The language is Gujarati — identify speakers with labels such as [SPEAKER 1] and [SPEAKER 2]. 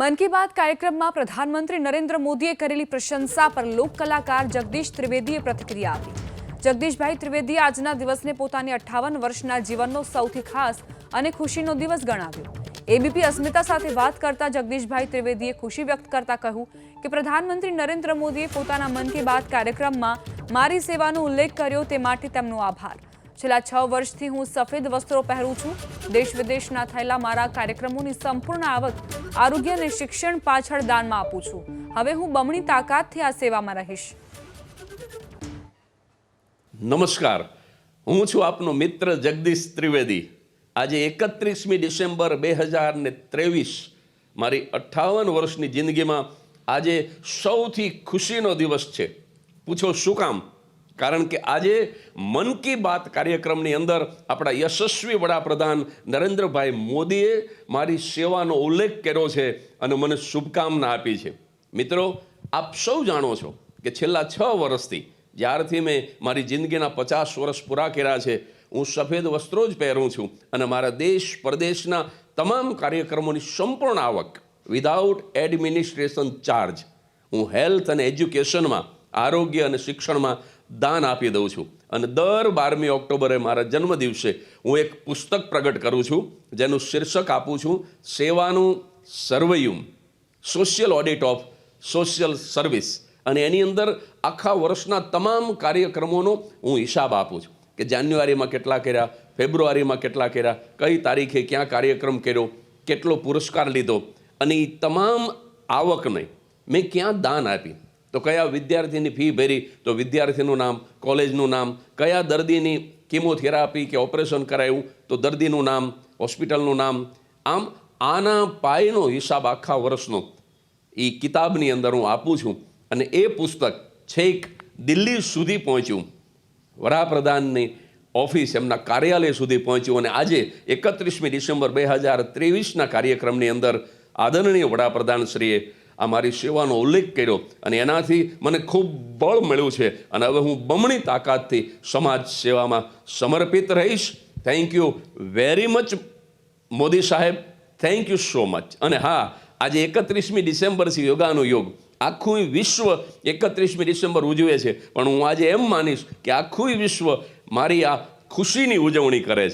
[SPEAKER 1] મન કી બાત કાર્યક્રમમાં પ્રધાનમંત્રી નરેન્દ્ર મોદીએ કરેલી પ્રશંસા પર લોક કલાકાર જગદીશ ત્રિવેદીએ પ્રતિક્રિયા આપી. જગદીશભાઈ ત્રિવેદીએ આજના દિવસને પોતાની અઠ્ઠાવન વર્ષના જીવનનો સૌથી ખાસ અને ખુશીનો દિવસ ગણાવ્યો. એબીપી અસ્મિતા સાથે વાત કરતા જગદીશભાઈ ત્રિવેદીએ ખુશી વ્યક્ત કરતા કહ્યું કે પ્રધાનમંત્રી નરેન્દ્ર મોદીએ પોતાના મન કી બાત કાર્યક્રમમાં મારી સેવાનો ઉલ્લેખ કર્યો તે માટે તેમનો આભાર. છેલ્લા છ વર્ષથી હું સફેદ વસ્ત્રો પહેરું છું. દેશ વિદેશના થયેલા મારા કાર્યક્રમોની સંપૂર્ણ આવક આરોગ્ય અને શિક્ષણ પાછળ દાનમાં આપું છું. હવે હું બમણી તાકાતથી આ સેવામાં રહીશ.
[SPEAKER 2] નમસ્કાર. હું છું આપનો મિત્ર જગદીશ ત્રિવેદી. આજે એકત્રીસમી ડિસેમ્બર બે હજાર ને ત્રેવીસ, મારી અઠ્ઠાવન વર્ષની જિંદગીમાં આજે સૌથી ખુશીનો દિવસ છે. પૂછો શું કામ? કારણ કે આજે મન કી બાત કાર્યક્રમની અંદર આપણા યશસ્વી વડાપ્રધાન નરેન્દ્રભાઈ મોદીએ મારી સેવાનો ઉલ્લેખ કર્યો છે અને મને શુભકામના આપી છે. મિત્રો, આપ સૌ જાણો છો કે છેલ્લા છ વર્ષથી જ્યારથી મેં મારી જિંદગીના પચાસ વર્ષ પૂરા કર્યા છે, હું સફેદ વસ્ત્રો જ પહેરું છું અને મારા દેશ પરદેશના તમામ કાર્યક્રમોની સંપૂર્ણ આવક વિધાઉટ એડમિનિસ્ટ્રેશન ચાર્જ હું હેલ્થ અને એજ્યુકેશનમાં આરોગ્ય અને શિક્ષણમાં દાન આપી દઉં છું. અને દર બારમી ઓક્ટોબરે મારા જન્મદિવસે હું એક પુસ્તક પ્રગટ કરું છું, જેનું શીર્ષક આપું છું, સેવાનું સર્વયુમ social audit of social service અને એની અંદર આખા વર્ષના તમામ કાર્યક્રમોનો હું હિસાબ આપું છું કે જાન્યુઆરીમાં કેટલા કર્યા, ફેબ્રુઆરીમાં કેટલા કર્યા, કઈ તારીખે ક્યાં કાર્યક્રમ કર્યો, કેટલો પુરસ્કાર લીધો. અને એ તમામ આવકને મેં ક્યાં દાન આપી? તો કયા વિદ્યાર્થીની ફી ભરી? તો વિદ્યાર્થીનું નામ, કોલેજનું નામ, કયા દર્દીની કિમોથેરાપી કે ઓપરેશન કરાયું? તો દર્દીનું નામ, હોસ્પિટલનું નામ. આમ આના પાયનો હિસાબ આખા વર્ષનો. એ કિતાબની અંદર હું આપું છું અને એ પુસ્તક છેક દિલ્હી સુધી પહોંચ્યું. વડાપ્રધાનની ઓફિસ એમના કાર્યાલય સુધી પહોંચ્યું અને આજે એકત્રીસમી ડિસેમ્બર બે હજાર ત્રેવીસના કાર્યક્રમની અંદર આદરણીય વડાપ્રધાનશ્રીએ આ મારી સેવાનો ઉલ્લેખ કર્યો અને એનાથી મને ખૂબ બળ મળ્યું છે. અને હવે હું બમણી તાકાતથી સમાજ સેવામાં સમર્પિત રહીશ. Thank you very much Modi સાહેબ. થેન્ક યુ સો મચ અને હા, આજે એકત્રીસમી ડિસેમ્બર છે યોગાનો યોગ આખું વિશ્વ એકત્રીસમી ડિસેમ્બર ઉજવે છે. પણ હું આજે એમ માનીશ કે આખું વિશ્વ મારી આ ખુશીની ઉજવણી કરે છે.